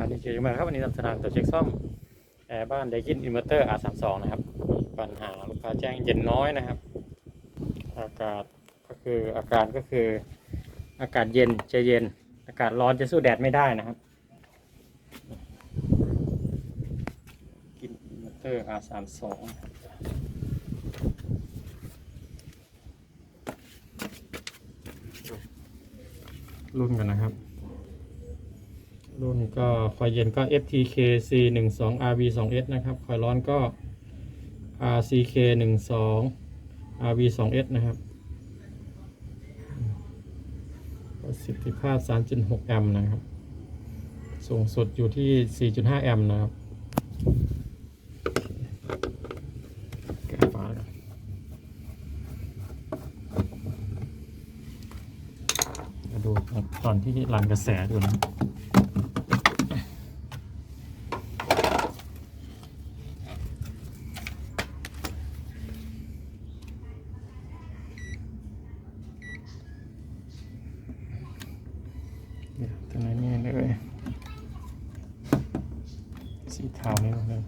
ครับนี่คือมาครับวันนี้นำเสนอตัวเช็คซ่อมแอร์บ้านไดกินอินเวอร์เตอร์ R32 นะครับมีปัญหาลูกค้าแจ้งเย็นน้อยนะครับ อากาศก็คืออาการก็คืออากาศเย็นจะเย็น อากาศร้อนจะสู้แดดไม่ได้นะครับกินอินเวอร์เตอร์ R32 รุ่นกันนะครับ รุ่นก็คอยเย็นก็ FTK C 1 2 RV 2 S นะครับคอยร้อนก็ RCK 1 2 RV 2 S นะครับประสิทธิภาพ 3.6 แอมป์นะครับ สูงสุดอยู่ที่ 4.5 แอมป์นะครับแกะฝาก่อนมาดูตอนที่รันกระแสดูนะครับ เดี๋ยวตัวไหนนี่เลยสีเทานี่เลย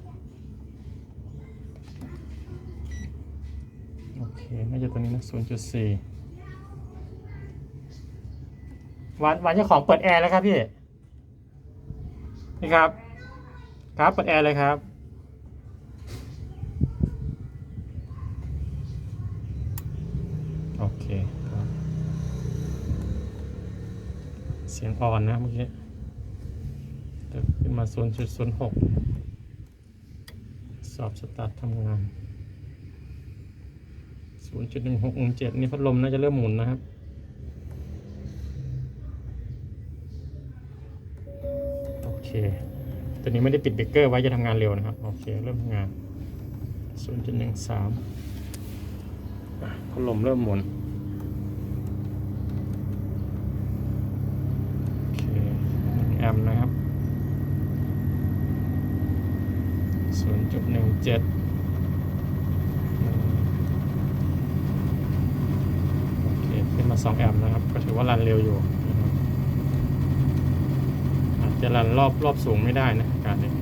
โอ เคน่าจะตัวนี้นะศูนย์จุดสี่วันวันเจ้าของเปิดแอร์แล้วครับพี่ นี่ครับ ครับเปิดแอร์เลยครับโอเคครับเสียงอ่อนนะเมื่อกี้แต่ขึ้นมา 0.06 สอบสตาร์ททำงาน 0.1617นี่พัดลมน่าจะเริ่มหมุนนะครับ โอเค ตัวนี้ไม่ได้ปิดเบรกเกอร์ไว้จะทำงานเร็วนะครับ โอเค เริ่มทำงาน0.13อะพัดลมเริ่มหมุนโอเค1แอมป์นะครับ 0.17 โอเค ขึ้นมา 2แอมป์นะครับ ก็ถือว่ารันเร็วอยู่นะครับอาจจะรันรอบรอบสูงไม่ได้นะอากาศนี้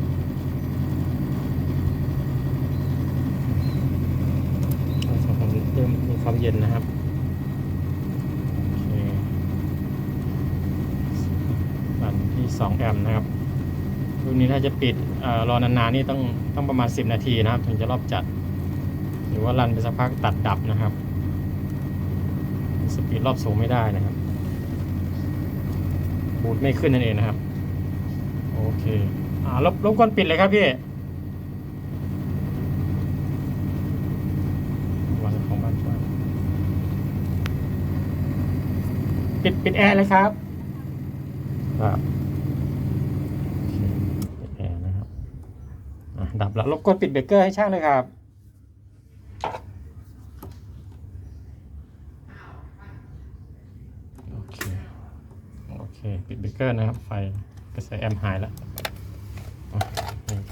ส่วนของเริ่มมีความเย็นนะครับโอเครันที่ 2 แอมป์นะครับรุ่นนี้ถ้าจะปิดอรอนานๆนี่ต้องต้องประมาณ 10 นาทีนะครับ ถึงจะรอบจัด หรือว่ารันไปสักพักตัดดับนะครับ สปีดรอบสูงไม่ได้นะครับบูทไม่ขึ้นนั่นเองนะครับ โอเคอ่ารบรบกวนปิดเลยครับพี่วันของบ้านช่วยปิดปิดแอร์เลยครับครับโอเคปิดแอร์นะครับอะดับแล้วรบกวนปิดเบรกเกอร์ให้ช่างเลยครับ โอเค โอเค ปิดเบรกเกอร์นะครับ ไฟ กระแสแอมหายแล้ว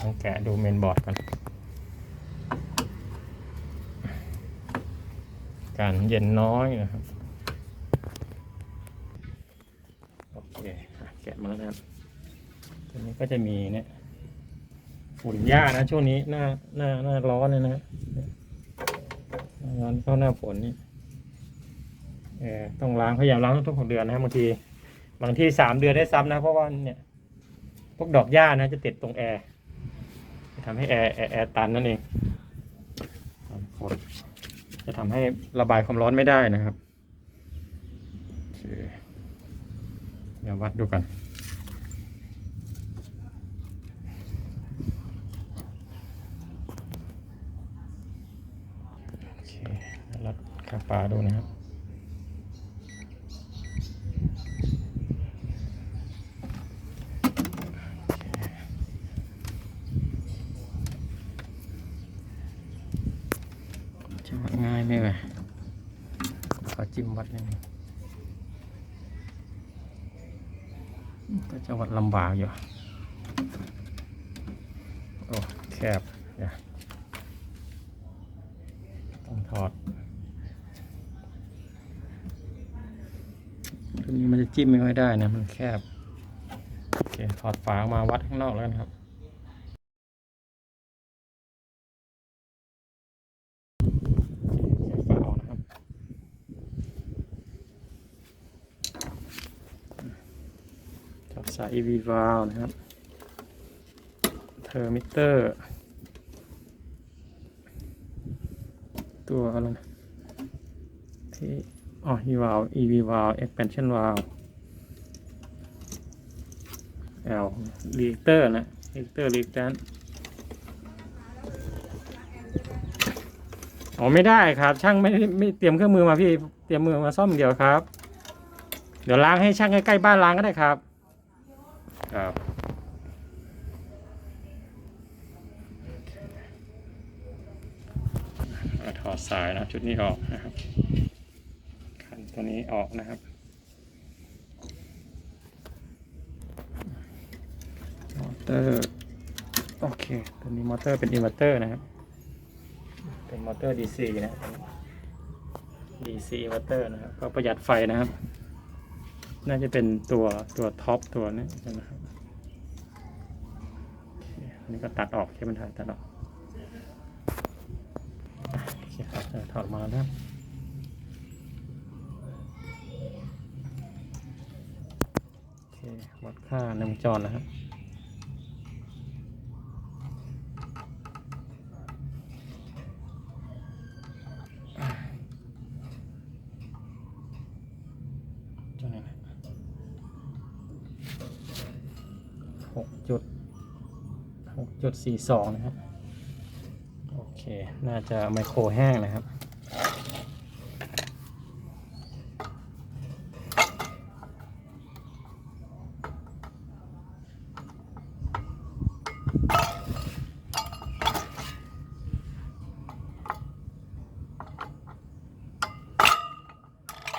ต้องแกะดูเมนบอร์ดก่อน การเย็นน้อยนะครับ โอเคแกะมาแล้วนะครับตัวนี้ก็จะมีเนี่ยฝุ่นหญ้านะช่วงนี้หน้าหน้าหน้าร้อนเลยนะร้อนเข้าหน้าฝนนี่เออต้องล้างพยายามล้างทุกๆหกเดือนนะครับบางทีบางทีสามเดือนได้ซ้ำนะ เพราะว่าเนี่ย วกดอกหญ้านะจะติดตรงแอร์จะทำให้แอร์แอร์แอร์ตันนั่นเองจะทำให้ระบายความร้อนไม่ได้นะครับเดี๋ยววัดดูกันโอเคแล้วรัดคาปลาดูนะครับ จะวัดง่ายไหมเอ่ยขอจิ้มวัดนิดนึง ก็จะวัดลำบากอยู่ โอ้แคบเดี๋ยต้องถอดตัวนี้มันจะจิ้มไม่ค่อยได้นะ มันแคบ โอเค ถอดฝาออกมาวัดข้างนอกแล้วกันครับ โอเคฝาออกนะครับ จับ สาย EV valve นะครับเทอร์มิเตอร์ ตัวอะไรนะที่อ๋อ EV valve EV valve expansion valve L reactor นะ reactor reactant อ๋อไม่ได้ครับ ช่างไม่ไม่เตรียมเครื่องมือมาพี่เตรียมมือมาซ่อมเดียวครับ เดี๋ยวล้างให้ช่างใกล้ๆบ้านล้างก็ได้ครับ ครับอถอดสายนะชุดนี้ออกนะครับคันตัวนี้ออกนะครับมอเตอร์โอเคตัวนี้มอเตอร์เป็นอินเวอร์เตอร์นะครับ เป็นมอเตอร์ DC นะ DC อินเวอร์เตอร์นะครับก็ประหยัดไฟนะครับ น่าจะเป็นตัวตัวท็อปตัวนี้นะครับอันนี้ก็ตัดออกใช่ไหมถ่ายตัดออกอะโอเคครับถอดมาแล้วนะครับโอเควัดค่าในวงจรนะครับ ตัวนี้นะหกจุดหก จุดสี่สองนะครับโอเค น่าจะไมโครแห้งนะครับ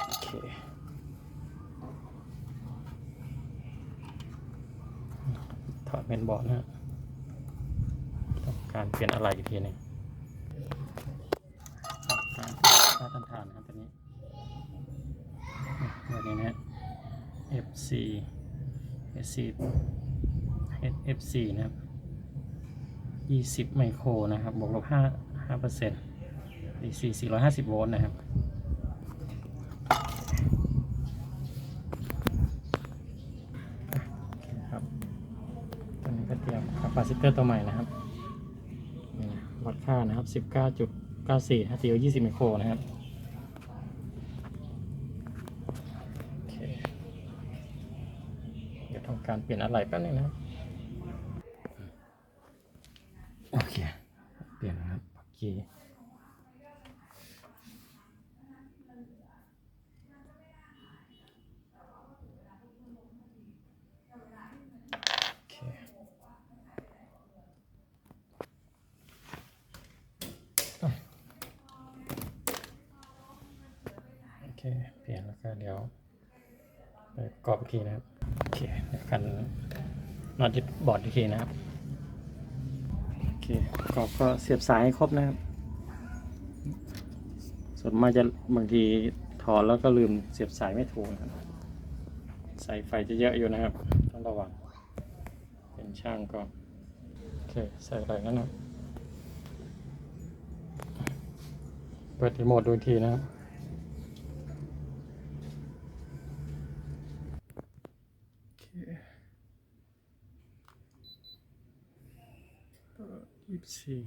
โอเคถอดเมนบอร์ดนะ การเปลี่ยนอะไรอีกทีหนึงการค่าต้านทานนะครับตัวนี้ตัวนี้นะ FC FC FC นะครับ 20 ไมโครนะครับ บวกลบ5 5เปอร์เซ็นต์ DC 450 โวลต์นะครับครับตอนนี้ก็เตรียมคาปาซิเตอร์ตัวใหม่นะครับ วัดค่านะครับ 19.94ฮะ TO 20ไมโครนะครับเดี๋ยวทำการเปลี่ยนอะไรแป๊บนึงนะโอเค เปลี่ยนนะครับปักกี้คโอเค โอเค เปลี่ยนแล้วก็เดี๋ยวไปประก อบอีกทีนะครับโอเคเดี๋ยวกันน็อตยึดบอร์ดอีกทีนะครับโอเคประกอบก็เสียบสายให้ครบนะครับ ส่วนมากจะบางทีถอดแล้วก็ลืมเสียบสายไม่ถูกนะครับสายไฟจะเยอะอยู่นะครับต้องระวังเป็นช่างก็โอเคใส่อะไรนั่นนะเปิดรีโมทดูทีนะครับ โอเค ยี่สิบสี่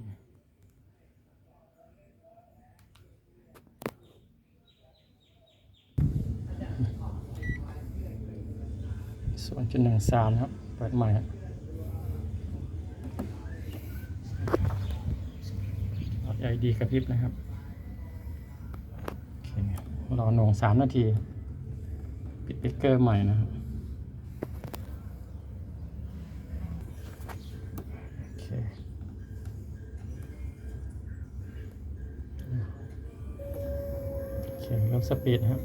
ส่วนจุดหนึ่งสามครับ เปิดใหม่ครับไอดีกระพริบนะครับโอเครอหน่วงสามนาที ปิดเบรกเกอร์ใหม่นะครับ เคเริ่สปีดครับ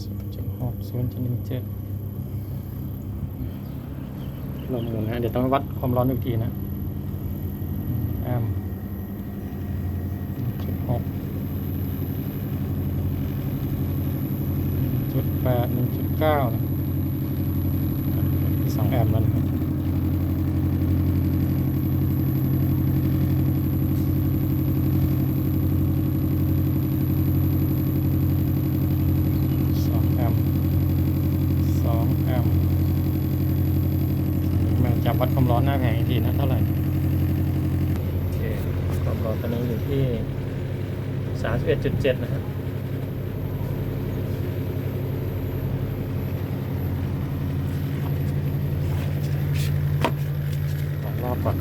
ศูนย์จุดหนึ่งเจ็ดลมหมุนฮะเดี๋ยวต้องวัดความร้อนอีกทีนะแอมจุดหกจุดแปดหนึ่งจุดเก้าสองแอมแล้วนะ 11.7 นะครับรอบก่อน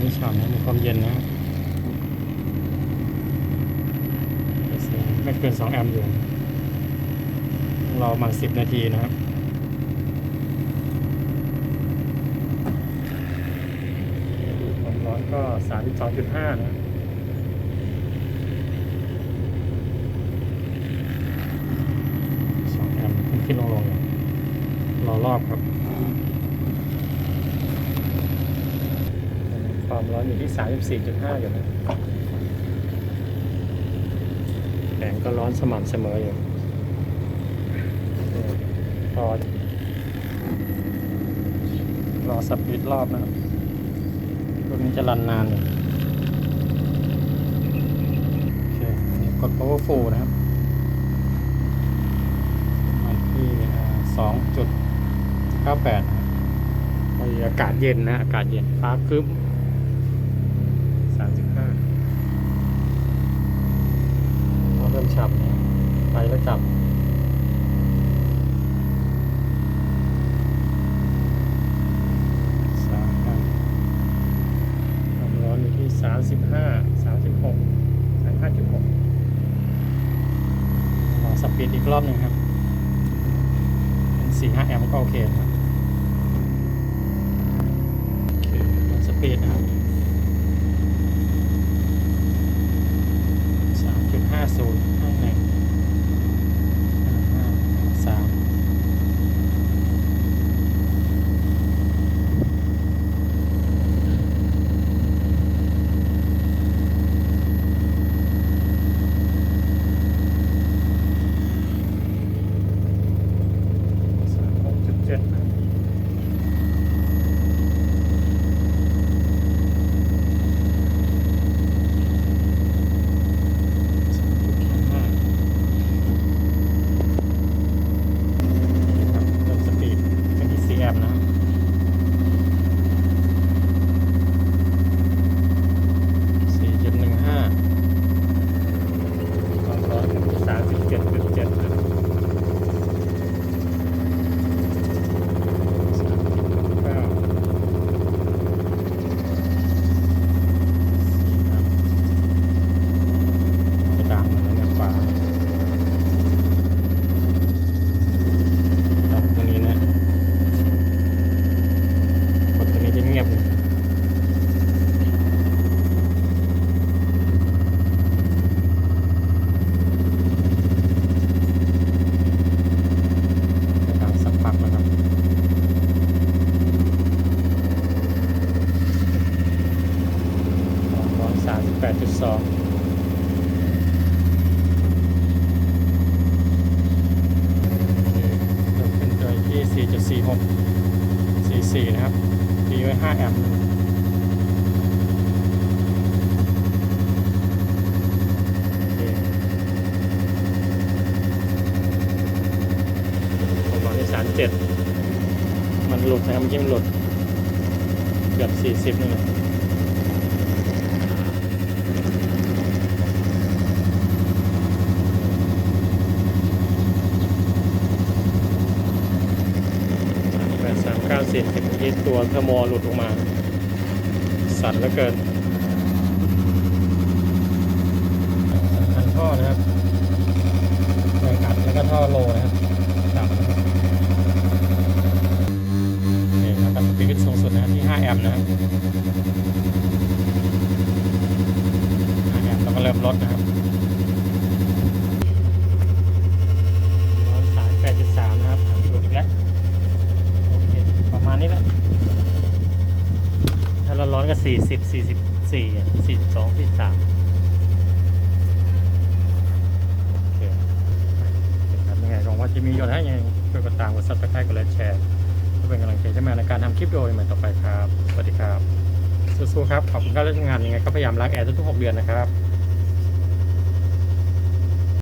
นี่ฉ่ำนะมีความเย็นนะไม่เกิน 2 แอมป์อยู่ รอมา 10 นาทีนะครับก็สามสิบสองจุดห้านะ รอบครับ ความร้อนอยู่ที่ 34.5 อยู่นะแสงก็ร้อนสม่ำเสมออยู่รอรอสปีดรอบนะครับรุ่นนี้จะรันนานอยู่โอเคอันนี้กด power full นะครับมันที่สองจุด เก้าแปดนะครับพอดีอากาศเย็นนะอากาศเย็นฟ้าครึ้มสามสิบห้าเริ่มฉับนะไปแล้วจับสามห้าความร้อนอยู่ที่สามสิบห้าสามสิบหกสามห้าจุดหกรอสปีดอีกรอบหนึ่งครับ เป็นสี่ห้าแอมป์ก็โอเคนะครับโอเค เบร์นะครับสามจุดห้าศูนย์ห้าหนึ่ง องขึ้นไปที่ 4.46 44 นะครับดีไว้ 5 แอมป์37 มันหลุดนะครับเมื่อกี้มันหลุด เกือบ 40นี่แหละ การเมื่อกี้ตัวเทอร์โมหลุดออกมา สั่นเหลือเกินอันท่อนะครับแรงอัดแล้วก็ท่อโลนะครับต่ำนี่นะครับปีกสูงสุดนะที่ 5 แอมป์นะครับ5แอมป์แล้วก็เริ่มลดนะครับ สี่สิบสี่สิบสี่สี่สิบสองสี่สามโอเคมีประโยชน์ให้ยังไงช่วยกดตามกดซับสไครต์กดไลค์แชร์เพื่อเป็นกำลังใจให้แม่ในการทำคลิปวิดีโอใหม่ต่อไปครับ สวัสดีครับ สู้ๆครับ ขอบคุณการับที่ทำงานยังไงก็พยายามล้างแอร์ทุกๆหกเดือนนะครับ